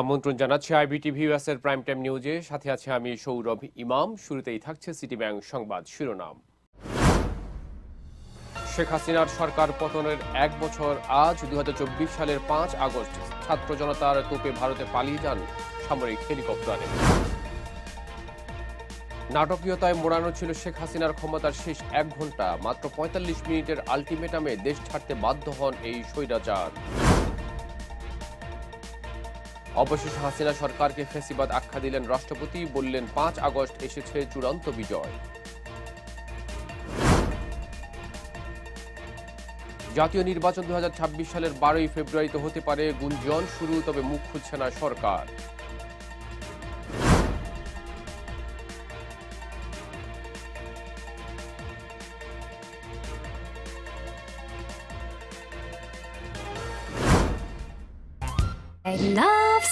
আমন্ত্রণ জানাচ্ছি আইবিটিভি এর প্রাইম টাইম নিউজে। সাথে আছে আমি সৌরভ ইমাম। শুরুতেই থাকছে সিটি ব্যাংক সংবাদ শিরোনাম। শেখ হাসিনার সরকার পতনের এক বছর আজ দু হাজার চব্বিশ সালের পাঁচ আগস্ট। ছাত্র জনতার তোপে ভারতে পালিয়ে যান সামরিক হেলিকপ্টারে। নাটকীয়তায় মোড়ানো ছিল শেখ হাসিনার ক্ষমতার শেষ এক ঘণ্টা মাত্র পঁয়তাল্লিশ মিনিটের আলটিমেটামে দেশ ছাড়তে বাধ্য হন এই স্বৈরাচার। অবশেষে হাসিনা সরকারকে ফেসিবাদ আখ্যা দিলেন রাষ্ট্রপতি, বললেন, পাঁচ আগস্ট এসেছে চূড়ান্ত বিজয়। জাতীয় নির্বাচন দু হাজার ছাব্বিশ সালের বারোই ফেব্রুয়ারিতে হতে পারে গুঞ্জন, শুরু, তবে মুখ খুলছে না সরকার।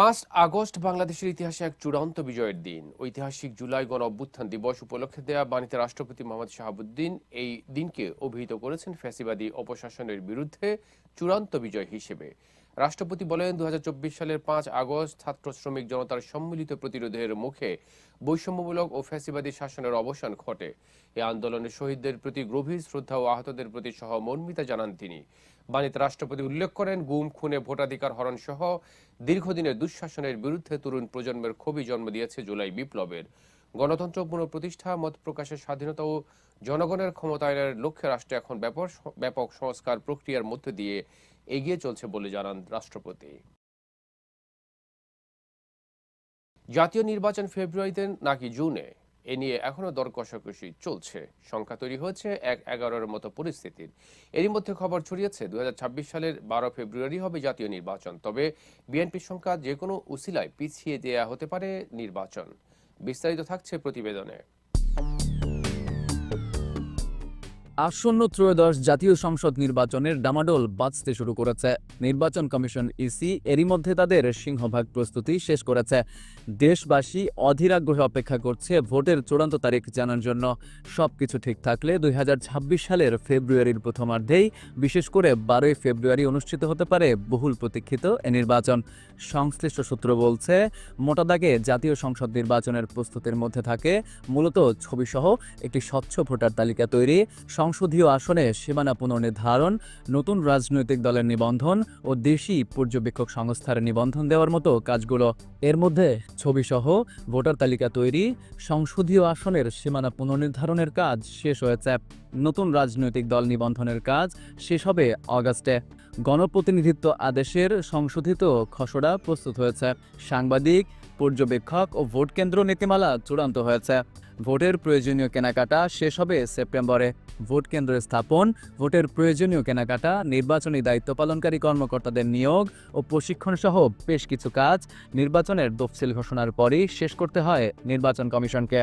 পাঁচ আগস্ট বাংলাদেশের ইতিহাসে এক চূড়ান্ত বিজয়ের দিন। ঐতিহাসিক জুলাই গণ অভ্যুত্থান দিবস উপলক্ষে দেয়া বাণীতে রাষ্ট্রপতি মোহাম্মদ শাহাবুদ্দিন এই দিনকে অভিহিত করেছেন ফ্যাসিবাদী অপশাসনের বিরুদ্ধে চূড়ান্ত বিজয় হিসেবে। রাষ্ট্রপতি বলেন দু হাজার চব্বিশ সালের পাঁচ আগস্ট ছাত্র শ্রমিক জনতার সম্মিলিত প্রতিরোধের মুখে বৈষম্যমূলক ও ফ্যাসিবাদী শাসনের অবসান ঘটে। এই আন্দোলনে শহীদদের প্রতি গভীর শ্রদ্ধা ও আহতদের প্রতি সহমর্মিতা জানান তিনি। বাণীতে রাষ্ট্রপতি উল্লেখ করেন, গুম, খুনে, ভোটাধিকার হরণ সহ দীর্ঘদিনের দুঃশাসনের বিরুদ্ধে তরুণ প্রজন্মের ক্ষোভই জন্ম দিয়েছে জুলাই বিপ্লবের। গণতন্ত্র পুনঃপ্রতিষ্ঠা, মত প্রকাশের স্বাধীনতা ও জনগণের ক্ষমতায়নের লক্ষ্যে রাষ্ট্র এখন ব্যাপক ব্যাপক সংস্কার প্রক্রিয়ার মধ্যে দিয়ে এগিয়ে চলছে বলে জানান রাষ্ট্রপতি। জাতীয় নির্বাচন ফেব্রুয়ারিতে নাকি জুনে এ নিয়ে এখনও দর কষাকষি চলছে। সংখ্যা তৈরি হয়েছে এক এগারোর মতো পরিস্থিতির। এরই মধ্যে খবর ছড়িয়েছে দুই হাজার ছাব্বিশ সালের বারো ফেব্রুয়ারি হবে জাতীয় নির্বাচন। তবে বিএনপির সংখ্যা যে কোনো উসিলায় পিছিয়ে দেয়া হতে পারে নির্বাচন। বিস্তারিত থাকছে প্রতিবেদনে। আসন্ন ত্রয়োদশ জাতীয় সংসদ নির্বাচনের ডামাডোল বাঁচতে শুরু করেছে। নির্বাচন কমিশন ইসি এরই মধ্যে তাদের সিংহভাগ প্রস্তুতি শেষ করেছে। দেশবাসী অধীর আগ্রহে অপেক্ষা করছে ভোটের চূড়ান্ত তারিখ জানার জন্য। সবকিছু ঠিক থাকলে দুই হাজার ছাব্বিশ সালের ফেব্রুয়ারির প্রথমার্ধেই, বিশেষ করে বারোই ফেব্রুয়ারি অনুষ্ঠিত হতে পারে বহুল প্রতীক্ষিত এ নির্বাচন। সংশ্লিষ্ট সূত্র বলছে, মোটা দাগে জাতীয় সংসদ নির্বাচনের প্রস্তুতির মধ্যে থাকে মূলত ছবিসহ একটি স্বচ্ছ ভোটার তালিকা তৈরি। সংসদীয় আসনে সীমানা পুনর্নির্ধারণ, নতুন রাজনৈতিক দলের নিবন্ধন ও দেশি পর্যবেক্ষক সংস্থার নিবন্ধন দেওয়ার মতো কাজগুলো। এর মধ্যে ছবিসহ ভোটার তালিকা তৈরি, সংসদীয় আসনের সীমানা পুনর্নির্ধারণের কাজ শেষ হয়েছে। নতুন রাজনৈতিক দল নিবন্ধনের কাজ শেষ হবে অগাস্টে। গণপ্রতিনিধিত্ব আদেশের সংশোধিত খসড়া প্রস্তুত হয়েছে। সাংবাদিক পর্যবেক্ষক ও ভোট কেন্দ্র নীতিমালা চূড়ান্ত হয়েছে। ভোটের প্রয়োজনীয় কেনাকাটা শেষ হবে সেপ্টেম্বরে। ভোট কেন্দ্র স্থাপন, ভোটের প্রয়োজনীয় কেনাকাটা, নির্বাচনী দায়িত্ব পালনকারী কর্মকর্তাদের নিয়োগ ও প্রশিক্ষণ সহ বেশ কিছু কাজ নির্বাচনের তফসিল ঘোষণার পরই শেষ করতে হয় নির্বাচন কমিশনকে।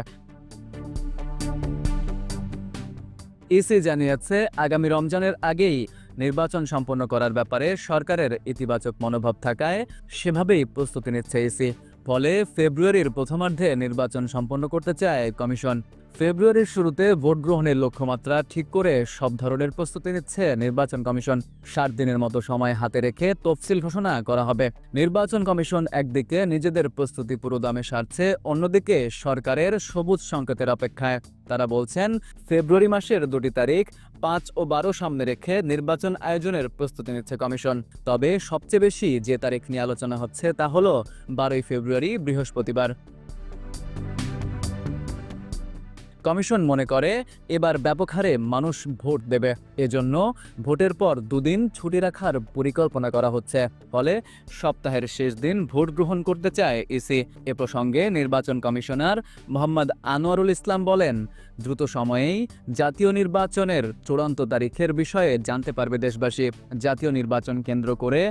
ইসি জানিয়েছে, আগামী রমজানের আগেই নির্বাচন সম্পন্ন করার ব্যাপারে সরকারের ইতিবাচক মনোভাব থাকায় সেভাবেই প্রস্তুতি নিচ্ছে ইসি। ফলে ফেব্রুয়ারির প্রথমার্ধে নির্বাচন সম্পন্ন করতে চায় কমিশন। ফেব্রুয়ারির শুরুতে ভোট গ্রহণের লক্ষ্যমাত্রা ঠিক করে সব ধরনের প্রস্তুতি নিচ্ছে নির্বাচন কমিশন। সাত দিনের মতো সময় হাতে রেখে তফসিল ঘোষণা করা হবে। নির্বাচন কমিশন একদিকে নিজেদের প্রস্তুতি পুরোদমে সারছে, অন্যদিকে সরকারের সবুজ সংকেতের অপেক্ষায়। তারা বলছেন, ফেব্রুয়ারি মাসের দুটি তারিখ পাঁচ ও বারো সামনে রেখে নির্বাচন আয়োজনের প্রস্তুতি নিচ্ছে কমিশন। তবে সবচেয়ে বেশি যে তারিখ নিয়ে আলোচনা হচ্ছে তা হল বারোই ফেব্রুয়ারি, বৃহস্পতিবার। কমিশন মনে করে, এবার ব্যাপক হারে মানুষ ভোট দেবে। এজন্য ভোটের পর দুদিন ছুটি রাখার পরিকল্পনা করা হচ্ছে। ফলে সপ্তাহের শেষ দিন ভোট গ্রহণ করতে চায় ইসি এ প্রসঙ্গে নির্বাচন কমিশনার মোহাম্মদ আনোয়ারুল ইসলাম বলেন, দ্রুত সময়েই জাতীয় নির্বাচনের চূড়ান্ত তারিখের বিষয়ে জানতে পারবে দেশবাসী। জাতীয় নির্বাচন কেন্দ্র করে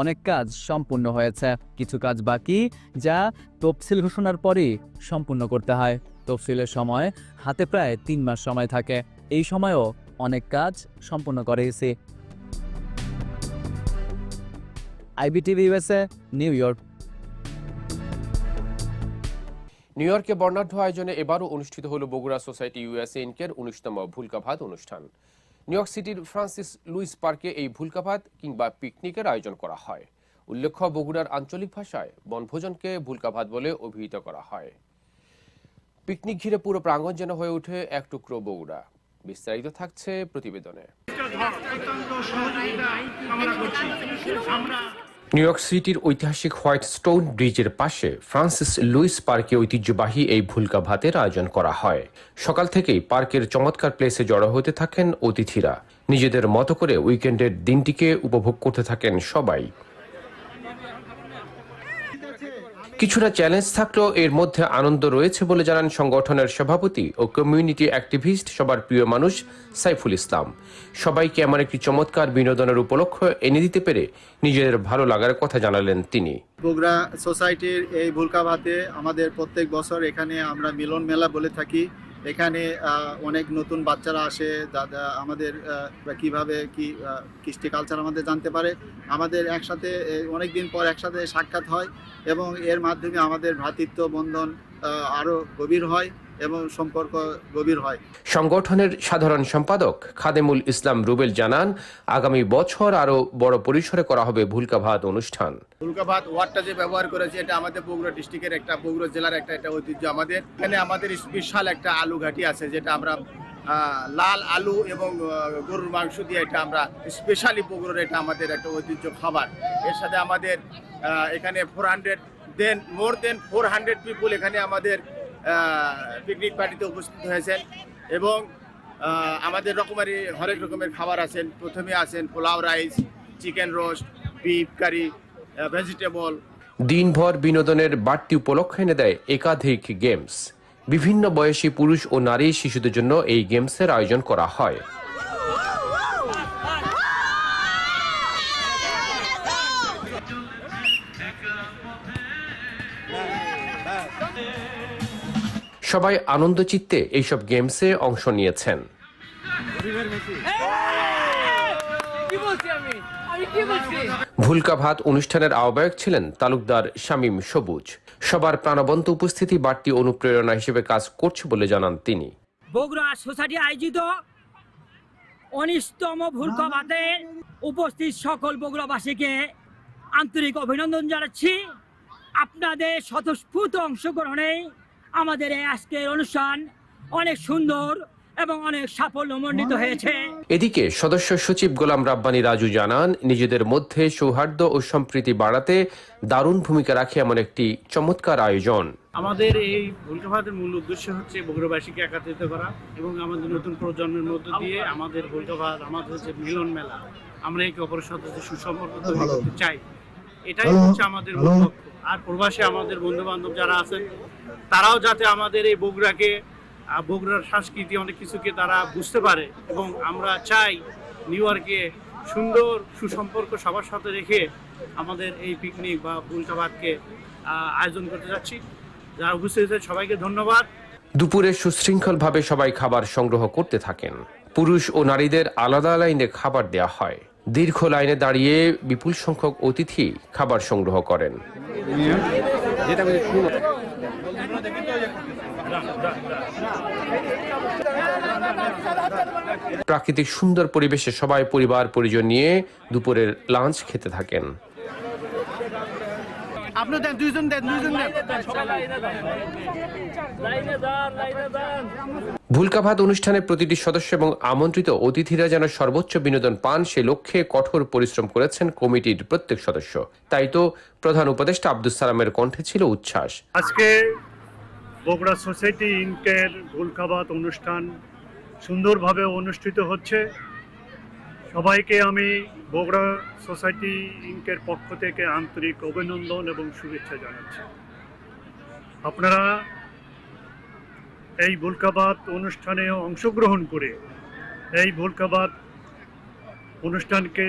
অনেক কাজ সম্পূর্ণ হয়েছে। কিছু কাজ বাকি যা তফসিল ঘোষণার পরই সম্পূর্ণ করতে হয়। তফসিলের সময় হাতে প্রায় তিন মাস সময় থাকে। এই সময়ও অনেক কাজ সম্পন্ন করে EC IBTV USA, New York. New ইয়র্কে বর্ণাঢ্য আয়োজনে এবারও অনুষ্ঠিত হল বগুড়া সোসাইটি ইউএসএ ইনকের উনিশতম ভুলকাভাত অনুষ্ঠান। নিউ ইয়র্ক সিটির ফ্রান্সিস লুইস পার্কে এই ভুলকাভাত কিংবা পিকনিকের আয়োজন করা হয়। উল্লেখ্য, বগুড়ার আঞ্চলিক ভাষায় বনভোজনকে ভুলকাভাত বলে অভিহিত করা হয়। পিকনিক ঘিরে পুরো প্রাঙ্গণ যেন হয়ে ওঠে এক টুকরো বগুড়া। বিস্তারিত থাকছে প্রতিবেদনে। নিউ ইয়র্ক সিটির ঐতিহাসিক হোয়াইট স্টোন ব্রিজের পাশে ফ্রান্সিস লুইস পার্কে ঐতিহ্যবাহী এই ভুলকা ভাতের আয়োজন করা হয়। সকাল থেকেই পার্কের চমৎকার প্লেসে জড়ো হতে থাকেন অতিথিরা। নিজেদের মতো করে উইকেন্ডের দিনটিকে উপভোগ করতে থাকেন সবাই। কিছুটা চ্যালেঞ্জ থাকলেও এর মধ্যে আনন্দ রয়েছে বলে জানান সংগঠনের সভাপতি ও কমিউনিটি অ্যাক্টিভিস্ট সবার প্রিয় মানুষ সাইফুল ইসলাম। সবাইকে এমন একটি চমৎকার বিনোদনের উপলক্ষ এনে দিতে পেরে নিজেদের ভালো লাগার কথা জানালেন তিনি। বগুড়া সোসাইটির এই ভুলকাভাতে আমাদের প্রত্যেক বছর এখানে আমরা মিলন মেলা বলে থাকি। এখানে অনেক নতুন বাচ্চারা আসে দাদা আমাদের কীভাবে কি কৃষ্টি কালচার আমাদের জানতে পারে। আমাদের একসাথে অনেক দিন পর একসাথে সাক্ষাৎ হয় এবং এর মাধ্যমে আমাদের ভ্রাতৃত্ব বন্ধন আরও আরও গভীর হয়। এবং সম্পর্ক গভীর হয়। সংগঠনের সাধারণ সম্পাদক খাদেমুল ইসলাম রুবেল জানান আগামী বছর আরও বড় পরিসরে করা হবে ভুলকা ভাত অনুষ্ঠান। উল্কাভাত ওয়ার্ডটা যে ব্যবহার করেছে এটা আমাদের বগুড়া ডিস্ট্রিক্টের একটা বগুড়া জেলার একটা একটা ঐতিহ্য আমাদের। এখানে আমাদের স্পেশাল একটা আলু ঘাটি আছে যেটা আমরা লাল আলু এবং গরুর মাংস দিয়ে এটা আমরা স্পেশালি বগুড়ার এটা আমাদের একটা ঐতিহ্য খাবার। এর সাথে আমাদের এখানে four hundred then more then four hundred people এখানে আমাদের পিকনিক পার্টিতে উপস্থিত হয়েছেন এবং আমাদের রকমারি হরেক রকমের খাবার আছেন। প্রথমে আছেন pulao rice, chicken roast beef curry vegetable দিনভর বিনোদনের বাড়তি উপলক্ষ এনে দেয় একাধিক গেমস বিভিন্ন বয়সী পুরুষ ও নারী শিশুদের জন্য এই গেমসের আয়োজন করা হয়। সবাই আনন্দ চিত্তে এইসব গেমসে অংশ নিয়েছেন। ভুলকা ভাত অনুষ্ঠানের আহ্বায়ক ছিলেন তালুকদার শামীম সবুজ। সবার প্রাণবন্ত উপস্থিতি বাড়তি অনুপ্রেরণা হিসেবে কাজ করছে বলে জানান তিনি। বগুড়া সোসাইটি আয়োজিত উনিশতম ভুলকবাতে উপস্থিত সকল বগুড়াবাসীকে আন্তরিক অভিনন্দন জানাচ্ছি। আপনাদের স্বতঃস্ফূর্ত অংশগ্রহণে আমাদের এই আজকের অনুষ্ঠান অনেক সুন্দর এবং অনেক সাফল্যমণ্ডিত হয়েছে। এদিকে সদস্য সচিব গোলাম রাব্বানী রাজু জানান নিজেদের মধ্যে সৌহার্দ্য ও সম্প্রীতি বাড়াতে দারুণ ভূমিকা রাখে এমন একটি চমৎকার আয়োজন। আমাদের এই ভুলকাভাতের মূল উদ্দেশ্য হচ্ছে বগুড়াবাসীকে একত্রিত করা এবং আমাদের নতুন প্রজন্মের মধ্য দিয়ে আমাদের ভুলকাভাত আমাদের যে মিলন মেলা আমরা একে অপরের সাথে যে সুসম্পর্ক তৈরি করতে চাই এটাই হচ্ছে আমাদের মূল লক্ষ্য আর প্রবাসে আমাদের বন্ধু বান্ধব যারা আছেন তারাও যাতে আমাদের এই বগুড়াকে বগুড়ার সংস্কৃতি অনেক কিছুকে তারা বুঝতে পারে এবং আমরা চাই নিউ ইয়র্কে সুন্দর সুসম্পর্ক সবার সাথে রেখে আমাদের এই পিকনিক বা ভুলকাভাতকে আয়োজন করতে যাচ্ছি। যারা উপস্থিত হয়েছে সবাইকে ধন্যবাদ। দুপুরে সুশৃঙ্খলভাবে সবাই খাবার সংগ্রহ করতে থাকেন। পুরুষ ও নারীদের আলাদা লাইনে খাবার দেওয়া হয়। দীর্ঘ লাইনে দাঁড়িয়ে বিপুল সংখ্যক অতিথি খাবার সংগ্রহ করেন। প্রাকৃতিক সুন্দর পরিবেশে সবাই পরিবার পরিজন নিয়ে দুপুরের লাঞ্চ খেতে থাকেন। আপনি দেন দুইজন দেন দুইজন দেন। ভুলকা অনুষ্ঠানে প্রতিটি সদস্য এবং আমন্ত্রিত অতিথিরা যেন সর্বোচ্চ বিনোদন পান সে লক্ষ্যে কঠোর পরিশ্রম করেছেন কমিটির প্রত্যেক সদস্য। তাই তো প্রধান উপদেষ্টা আব্দুল সালামের কণ্ঠে ছিল উচ্ছ্বাস। আজকে বগুড়া সোসাইটি ইনকের ভুলখাবাত অনুষ্ঠান সুন্দরভাবে অনুষ্ঠিত হচ্ছে। সবাইকে আমি বগুড়া সোসাইটি ইনকের পক্ষ থেকে আন্তরিক অভিনন্দন এবং শুভেচ্ছা জানাচ্ছি। আপনারা এই ভুলকাবাত অনুষ্ঠানে অংশগ্রহণ করে এই ভুলকাবাত অনুষ্ঠানকে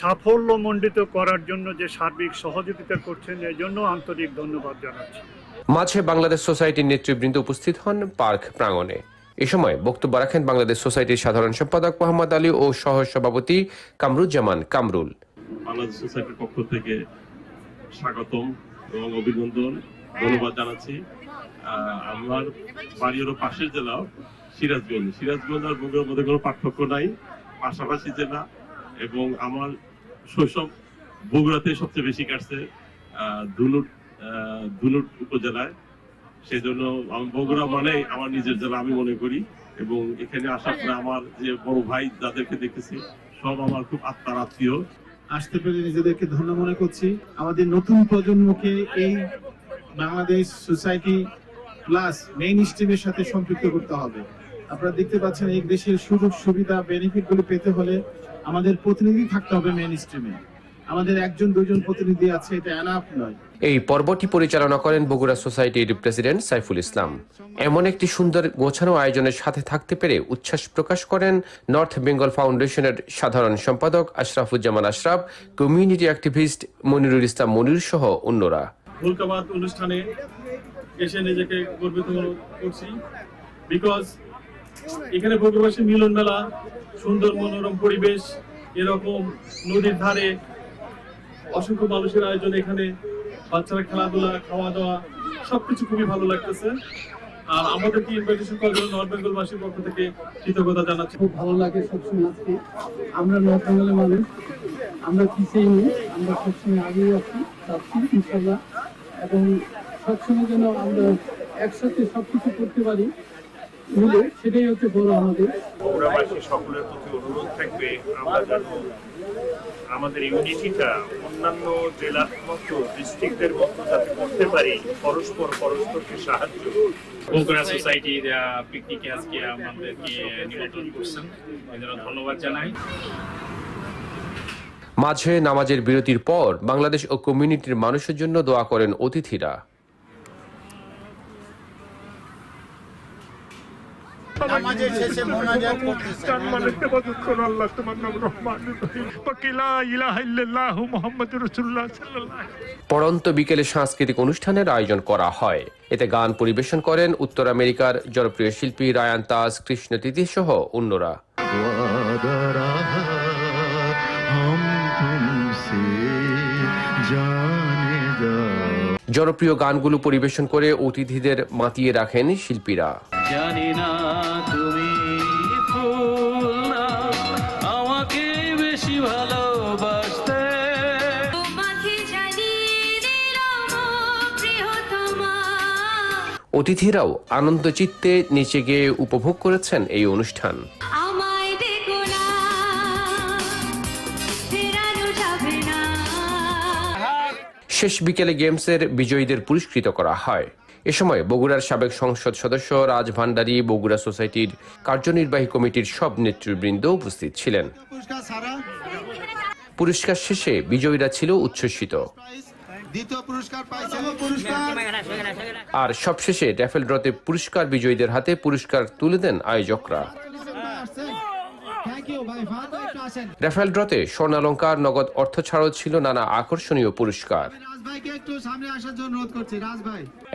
সাফল্যমণ্ডিত করার জন্য যে সার্বিক সহযোগিতা করছেন এই জন্য আন্তরিক ধন্যবাদ জানাচ্ছি। মাঝে বাংলাদেশ সোসাইটির নেতৃবৃন্দ উপস্থিত হন পার্ক প্রাঙ্গণে। এ সময় বক্তব্য রাখেন বাংলাদেশ সোসাইটির সাধারণ সম্পাদক মোহাম্মদ আলী ও সহ সভাপতি কামরুজ্জামান কামরুল। বাংলাদেশ সোসাইটির পক্ষ থেকে স্বাগতম এবং অভিনন্দন ধন্যবাদ জানাচ্ছি। আমার বাড়ি হলো পাশের জেলা সিরাজগঞ্জ। সিরাজগঞ্জ আর বগুড়ার মধ্যে কোনো পার্থক্য নাই পাশাপাশি জেলা এবং আমার শৈশব বগুড়াতে সবচেয়ে বেশি কাটছে আহ, ধুনুট উপজেলায়। সেই জন্য আমার বগুড়া মানে আমার নিজের জেলা আমি মনে করি। এবং এখানে আসার পরে আমার যে বড় ভাই যাদেরকে দেখেছি, সব আমার খুব আত্মার আত্মীয় আসতে পেরে নিজেদেরকে ধন্য মনে করছি। আমাদের নতুন প্রজন্মকে এই বাংলাদেশ সোসাইটি প্লাস মেইন স্ট্রিমের সাথে সম্পৃক্ত করতে হবে। আপনারা দেখতে পাচ্ছেন এই দেশের সুযোগ, সুবিধা বেনিফিটগুলো পেতে হলে আমাদের প্রতিনিধি থাকতে হবে মেইন স্ট্রিমে। আমাদের একজন, দুজন প্রতিনিধি আছে, এটা এনাফ নয়। এই পর্বটি পরিচালনা করেন বগুড়া সোসাইটির প্রেসিডেন্ট সাইফুল ইসলাম। এমন একটি সুন্দর গোছানো আয়োজনের সাথে থাকতে পেরে উচ্ছ্বাস প্রকাশ করেন নর্থ বেঙ্গল ফাউন্ডেশনের সাধারণ সম্পাদক আশরাফুজ্জামান আশরাফ, কমিউনিটি অ্যাক্টিভিস্ট মনিরুল ইসলাম মনির সহ অন্যরা। অনুষ্ঠানে এসে নিজেকে গর্বিত করছি বিকজ এখানে বগুড়াবাসী মিলন মেলা, সুন্দর মনোরম পরিবেশ, এরকম নদীর ধারে অসংখ্য মানুষের আয়োজন এখানে বাচ্চারা খেলাধুলা খাওয়া দাওয়া সবকিছু খুবই ভালো লাগতেছে। আর আমাদেরকে ইনভাইটেশন করার জন্য নর্থ বেঙ্গলবাসীর পক্ষ থেকে কৃতজ্ঞতা জানাচ্ছি। খুব ভালো লাগে সবসময় আজকে। আমরা নর্থ বেঙ্গলের মানুষ। আমরা পিছিয়ে নেই আমরা সবসময় আগিয়ে আছি যাচ্ছি ইনশাল্লাহ এবং সবসময় যেন আমরা একসাথে সবকিছু করতে পারি মিলে সেটাই হচ্ছে বড় আমাদের। সকলের প্রতি অনুরোধ থাকবে আমরা যেন আমাদের ইউনিটিটা অন্যান্য জেলার মতো ডিস্ট্রিক্টের মতো যাতে করতে পারি পরস্পর পরস্পরকে সাহায্য। বগুড়া সোসাইটি পিকনিকে আজকে আমাদেরকে নিমন্ত্রণ করছেন। এজন্য ধন্যবাদ জানাই। মাঝে নামাজের বিরতির পর বাংলাদেশ ও কমিউনিটির মানুষের জন্য দোয়া করেন অতিথিরা। নামাজের শেষে মোনাজাত করতেছে। পড়ন্ত বিকেলে সাংস্কৃতিক অনুষ্ঠানের আয়োজন করা হয়। এতে গান পরিবেশন করেন উত্তর আমেরিকার জনপ্রিয় শিল্পী রায়ান তাজ কৃষ্ণ তিথি সহ অন্যরা। জনপ্রিয় গানগুলো পরিবেশন করে অতিথিদের মাতিয়ে রাখেন শিল্পীরা। জানি না অতিথিরাও আনন্দ চিত্তে নিচে গিয়ে উপভোগ করেছেন এই অনুষ্ঠান। শেষ বিকেলে গেমসের বিজয়ীদের পুরস্কৃত করা হয়। এ সময় বগুড়ার সাবেক সংসদ সদস্য রাজ ভান্ডারী বগুড়া সোসাইটির কার্যনির্বাহী কমিটির সব নেতৃবৃন্দ উপস্থিত ছিলেন। পুরস্কার শেষে বিজয়ীরা ছিল উচ্ছ্বসিত। দ্বিতীয় পুরস্কার পাইছে। আর সবশেষে ড্যাফেল ড্রতে পুরস্কার বিজয়ীদের হাতে পুরস্কার তুলে দেন আয়োজকরা। র্যাফেল ড্রতে স্বর্ণালঙ্কার নগদ অর্থ ছাড়াও ছিল নানা আকর্ষণীয় পুরস্কার।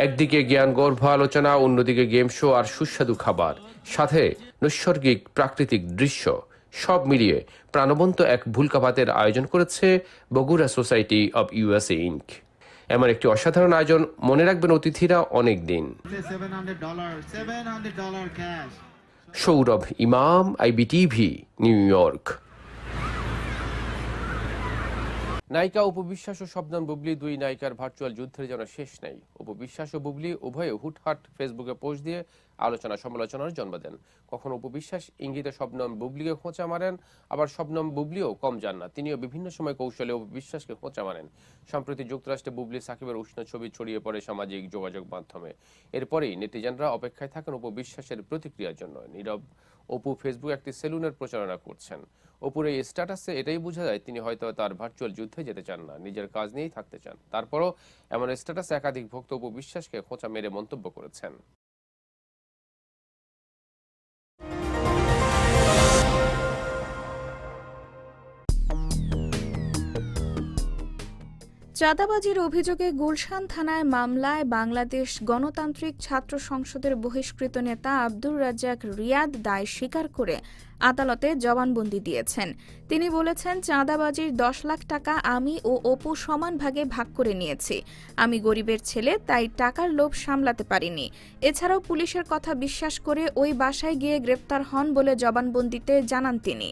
একদিকে জ্ঞান গর্ভ আলোচনা অন্যদিকে গেম শো আর সুস্বাদু খাবার সাথে নৈসর্গিক প্রাকৃতিক দৃশ্য সব মিলিয়ে প্রাণবন্ত এক ভুলকাপাতের আয়োজন করেছে Bogura society of USA Inc. এমন একটি অসাধারণ আয়োজন মনে রাখবেন অতিথিরা অনেক দিন। সৌরভ ইমাম আইবিটিভি নিউ ইয়র্ক। নায়িকা উপবিশ্বাস ও শবনম বুবলি দুই নায়িকার ভার্চুয়াল যুদ্ধের যেন শেষ নাই। উপবিশ্বাস ও বুবলি উভয়ে হুটহাট ফেসবুকে পোস্ট দিয়ে আলোচনা সমালোচনার জন্ম দেন। কখনো উপবিশ্বাস, ইঙ্গিতে শবনম বুবলিকে খোঁচা মারেন, আবার শবনম বুবলিও কম যান না, তিনিও বিভিন্ন সময় কৌশলে উপবিশ্বাসকে খোঁচা মারেন। সম্প্রতি যুক্তরাষ্ট্রে বুবলি সাকিবের উষ্ণ ছবি ছড়িয়ে পড়ে সামাজিক যোগাযোগ মাধ্যমে। এরপরেই নেটিজেনরা অপেক্ষায় থাকেন উপবিশ্বাসের প্রতিক্রিয়ার জন্য। নীরব অপু ফেসবুক একটি সেলুনের প্রচারণা করছেন। অপুর এই স্ট্যাটাসে এটাই বোঝা যায়, তিনি হয়তো তার ভার্চুয়াল যুদ্ধে যেতে চান না, নিজের কাজ নিয়েই থাকতে চান। তারপরও এমন স্ট্যাটাসে একাধিক ভক্ত অপু বিশ্বাসকে খোঁচা মেরে মন্তব্য করেছেন। চাঁদাবাজির অভিযোগে গুলশান থানায় মামলায় বাংলাদেশ গণতান্ত্রিক ছাত্র সংসদের বহিষ্কৃত নেতা আব্দুর রাজ্জাক রিয়াদ দায় স্বীকার করে আদালতে জবানবন্দি দিয়েছেন। তিনি বলেছেন, চাঁদাবাজির দশ লাখ টাকা আমি ও অপু সমান ভাগে ভাগ করে নিয়েছি। আমি গরিবের ছেলে, তাই টাকার লোভ সামলাতে পারিনি। এছাড়াও পুলিশের কথা বিশ্বাস করে ওই বাসায় গিয়ে গ্রেপ্তার হন বলে জবানবন্দিতে জানান তিনি।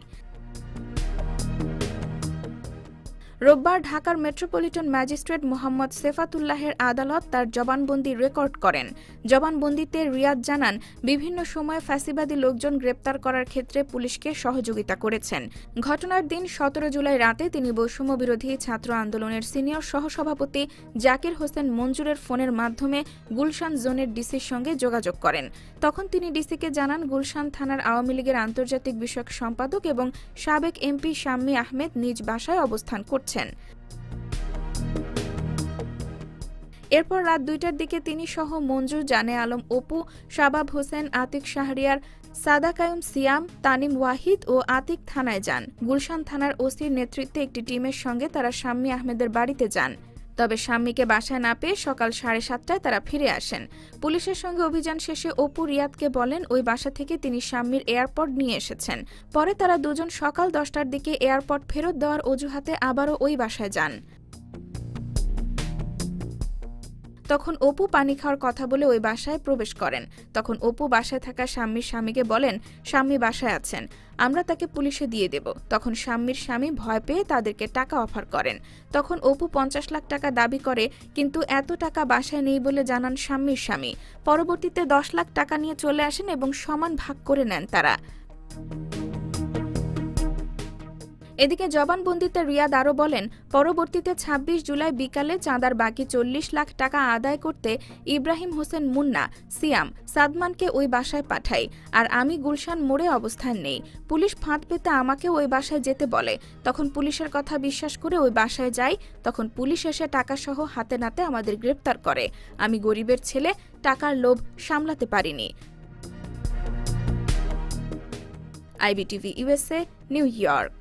রোববার ঢাকার মেট্রোপলিটন ম্যাজিস্ট্রেট মোহাম্মদ সেফাতুল্লাহের আদালত তার জবানবন্দি রেকর্ড করেন। জবানবন্দিতে রিয়াদ জানান, বিভিন্ন সময়ে ফ্যাসিবাদী লোকজন গ্রেপ্তার করার ক্ষেত্রে পুলিশকে সহযোগিতা করেছেন। ঘটনার দিন সতেরো জুলাই রাতে তিনি বৈষম্য বিরোধী ছাত্র আন্দোলনের সিনিয়র সহসভাপতি জাকির হোসেন মঞ্জুরের ফোনের মাধ্যমে গুলশান জোনের ডিসির সঙ্গে যোগাযোগ করেন। তখন তিনি ডিসিকে জানান, গুলশান থানার আওয়ামী লীগের আন্তর্জাতিক বিষয়ক সম্পাদক এবং সাবেক এমপি শাম্মী আহমেদ নিজ বাসায় অবস্থান করছেন। এরপর রাত দুইটার দিকে তিনি সহ মঞ্জু জানে আলম, অপু, শাবাব হোসেন, আতিক শাহরিয়ার সাদা কায়ুম সিয়াম, তানিম ওয়াহিদ ও আতিক থানায় যান। গুলশান থানার ওসির নেতৃত্বে একটি টিমের সঙ্গে তারা শাম্মী আহমেদের বাড়িতে যান। তবে স্বামীকে বাসায় না পেয়ে সকাল সাড়ে সাতটায় তারা ফিরে আসেন। পুলিশের সঙ্গে অভিযান শেষে অপু রিয়াদকে বলেন, ওই বাসা থেকে তিনি শাম্মীর এয়ারপোর্ট নিয়ে এসেছেন। পরে তারা দুজন সকাল দশটার দিকে এয়ারপোর্ট ফেরত দেওয়ার অজুহাতে আবারও ওই বাসায় যান। তখন অপু পানি খাওয়ার কথা বলে ওই বাসায় প্রবেশ করেন। তখন অপু বাসায় থাকা স্বামীর স্বামীকে বলেন, স্বামী বাসায় আছেন। আমরা তাকে পুলিশে দিয়ে দেব। তখন স্বামীর স্বামী ভয় পেয়ে তাদেরকে টাকা অফার করেন। তখন অপু পঞ্চাশ লাখ টাকা দাবি করে, কিন্তু এত টাকা বাসায় নেই বলে জানান স্বামীর স্বামী। পরবর্তীতে দশ লাখ টাকা নিয়ে চলে আসেন এবং সমান ভাগ করে নেন তারা। এদিকে জবানবন্দিতে রিয়াদ আরও বলেন, পরবর্তীতে ২৬ জুলাই বিকালে চাঁদার বাকি চল্লিশ লাখ টাকা আদায় করতে ইব্রাহিম হোসেন মুন্না, সিয়াম, সাদমানকে ওই বাসায় পাঠাই আর আমি গুলশান মোড়ে অবস্থান নেই। পুলিশ ফাঁদ পেতে আমাকে ওই বাসায় যেতে বলে। তখন পুলিশের কথা বিশ্বাস করে ওই বাসায় যাই। তখন পুলিশ এসে টাকাসহ হাতে নাতে আমাদের গ্রেপ্তার করে। আমি গরিবের ছেলে, টাকার লোভ সামলাতে পারিনি। IBTV USA New York.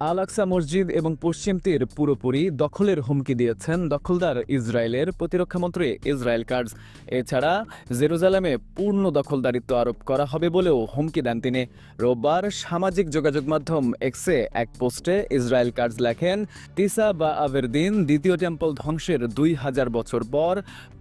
আল আকসা মসজিদ এবং পশ্চিম তীর পুরোপুরি দখলের হুমকি দিয়েছেন দখলদার ইসরায়েলের প্রতিরক্ষামন্ত্রী ইসরায়েল কার্ডস। এছাড়া জেরুজালেমে পূর্ণ দখলদারিত্ব আরোপ করা হবে বলেও হুমকি দেন তিনি। রোববার সামাজিক যোগাযোগ মাধ্যম এক্সে এক পোস্টে ইসরায়েল কার্ডস লেখেন, তিসা বা আবের দিন দ্বিতীয় টেম্পল ধ্বংসের দুই হাজার বছর পর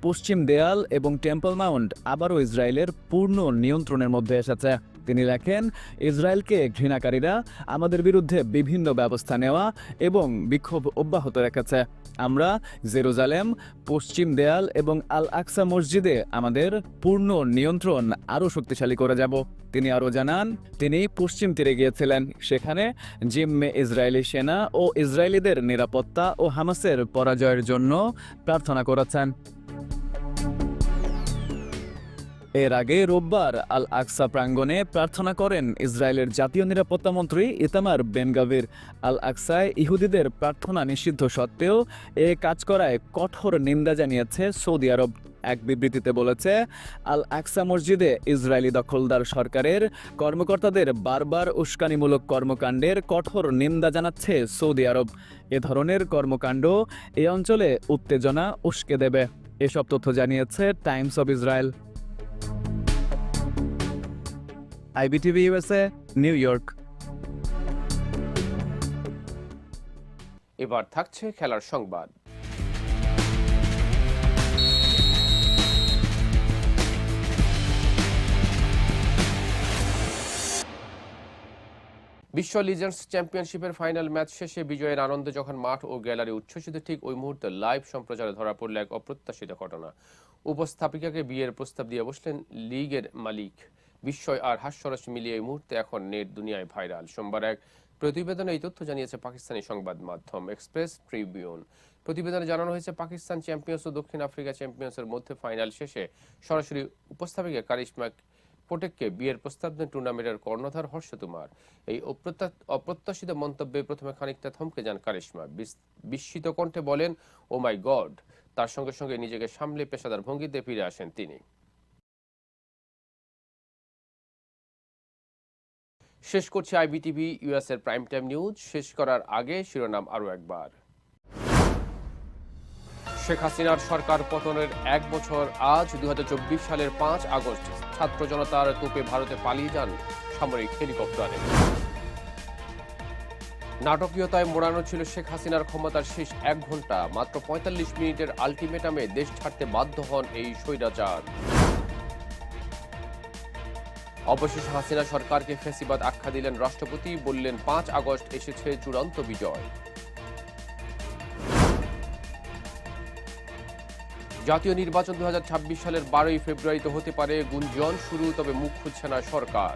পশ্চিম দেয়াল এবং টেম্পল মাউন্ট আবারও ইসরায়েলের পূর্ণ নিয়ন্ত্রণের মধ্যে এসেছে। তিনি লেখেন, ইসরায়েলকে ঘৃণাকারীরা আমাদের বিরুদ্ধে বিভিন্ন ব্যবস্থা নেওয়া এবং বিক্ষোভ অব্যাহত রেখেছে। আমরা জেরুজালেম, পশ্চিম দেয়াল এবং আল আকসা মসজিদে আমাদের পূর্ণ নিয়ন্ত্রণ আরও শক্তিশালী করে যাব। তিনি আরও জানান, তিনি পশ্চিম তীরে গিয়েছিলেন। সেখানে জিম্মে ইসরায়েলি সেনা ও ইসরায়েলিদের নিরাপত্তা ও হামাসের পরাজয়ের জন্য প্রার্থনা করেছেন। এর আগে রোববার আল আকসা প্রাঙ্গণে প্রার্থনা করেন ইসরায়েলের জাতীয় নিরাপত্তা মন্ত্রী ইতামার বেনগাভির। আল আকসায় ইহুদিদের প্রার্থনা নিষিদ্ধ সত্ত্বেও এ কাজ করায় কঠোর নিন্দা জানিয়েছে সৌদি আরব। এক বিবৃতিতে বলেছে আল আকসা মসজিদে ইসরায়েলি দখলদার সরকারের কর্মকর্তাদের বারবার উস্কানিমূলক কর্মকাণ্ডের কঠোর নিন্দা জানাচ্ছে সৌদি আরব। এ ধরনের কর্মকাণ্ড এই অঞ্চলে উত্তেজনা উস্কে দেবে। এসব তথ্য জানিয়েছে Times of Israel. IBTV USA, New York. এবার থাকছে খেলার সংবাদ। বিশ্ব লিজেন্ডস চ্যাম্পিয়নশিপের ফাইনাল ম্যাচ শেষে বিজয়ের আনন্দে যখন মাঠ ও গ্যালারি উচ্ছ্বসিত, ঠিক ওই মুহূর্তে লাইভ সম্প্রচারে ধরা পড়ল এক অপ্রত্যাশিত ঘটনা। উপস্থাপিকাকে বিয়ের প্রস্তাব দিয়ে বসলেন লিগের মালিক। বিস্ময় আর হাস্যরস মিলিয়ে এই মুহূর্তে এখন নেট দুনিয়ায় ভাইরাল। সোমবার এক প্রতিবেদনে এই তথ্য জানিয়েছে পাকিস্তানি সংবাদ মাধ্যম এক্সপ্রেস ট্রিবিউন। প্রতিবেদনে জানানো হয়েছে, পাকিস্তান চ্যাম্পিয়ন্স ও দক্ষিণ আফ্রিকা চ্যাম্পিয়ন্সের মধ্যে ফাইনাল শেষে সরাসরি উপস্থাপিকা কারিশমা ফটেককে বিয়ের প্রস্তাব দেন টুর্নামেন্টের কর্ণধার হর্ষ তুমার এই অপ্রত্যাশিত মন্তব্যে প্রথমে খানিকটা থমকে যান কারিশমা। বিস- বিস্মিত কণ্ঠে বলেন ও মাই গড তার সঙ্গে সঙ্গে নিজেকে সামলে পেশাদার ভঙ্গিতে ফিরে আসেন তিনি। শেষ করছে আইবিটিভি ইউএস এর প্রাইম টাইম নিউজ। শেষ করার আগে শিরোনাম আরও একবার। শেখ হাসিনার সরকার পতনের এক বছর আজ দু হাজার চব্বিশ সালের পাঁচ আগস্ট ছাত্র জনতার তোপে ভারতে পালিয়ে যান সামরিক হেলিকপ্টারে। নাটকীয়তায় মোড়ানো ছিল শেখ হাসিনার ক্ষমতার শেষ এক ঘণ্টা। মাত্র পঁয়তাল্লিশ মিনিটের আলটিমেটামে দেশ ছাড়তে বাধ্য হন এই স্বৈরাচার। অবশেষে হাসিনা সরকারকে ফেসিবাদ আখ্যা দিলেন রাষ্ট্রপতি, বললেন, পাঁচ আগস্ট এসেছে চূড়ান্ত বিজয়। জাতীয় নির্বাচন দু হাজার ছাব্বিশ সালের বারোই ফেব্রুয়ারিতে হতে পারে গুঞ্জন, শুরু, তবে মুখ খুঁজছে না সরকার।